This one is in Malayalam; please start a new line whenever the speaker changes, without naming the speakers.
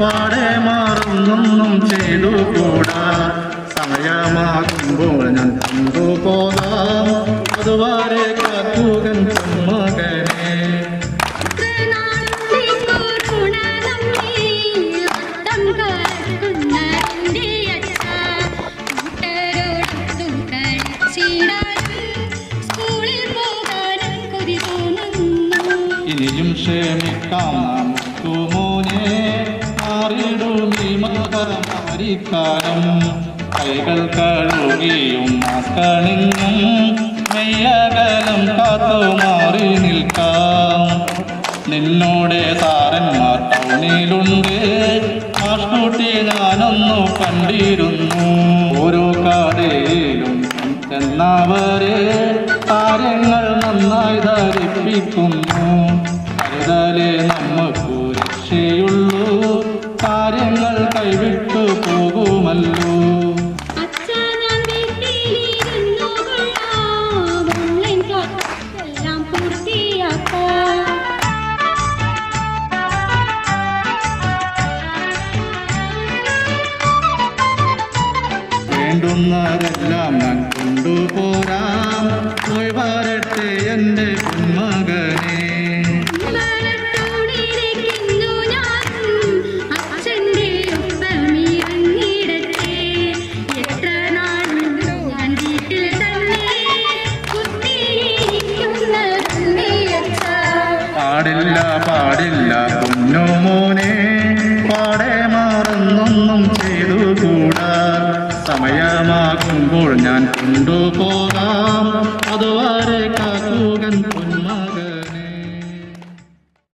പാടെ മാറുന്നൊന്നും ചെയ്തു കൂടാ സമയമാകുമ്പോൾ ഞാൻ കൊണ്ടുപോകാം. അതുവരെ കാക്കുകൻ ഇനിയും ക്ഷമിക്കാം. നമുക്കു മോനെ മാറിയിടും ഈ കൈകൾ കഴുകിയും മാസ്കണിഞ്ഞും മെയ്യകലം കാത്തു മാറി നിൽക്കാം. നിന്നോടെ താരന്മാർ ടൗണിലുണ്ട് ആഷ്കൂട്ടി ഞാനൊന്നു കണ്ടിരുന്നു. ഓരോ കടയിലും ചെന്നവരെ താരങ്ങൾ നന്നായി ധരിപ്പിക്കുന്നു. കരുതലേ നമുക്ക് രക്ഷയുള്ളൂ. കാര്യങ്ങൾ കൈവിട്ടു പോകുമല്ലോ. വേണ്ടുന്നതെല്ലാം ഞാൻ കൊണ്ടുപോരാം പോയി വരട്ടെ എന്റെ പൊന്മകനെ. പാടില്ല ഞാനും സമയമാകുമ്പോൾ ഞാൻ കൊണ്ടുപോകാം.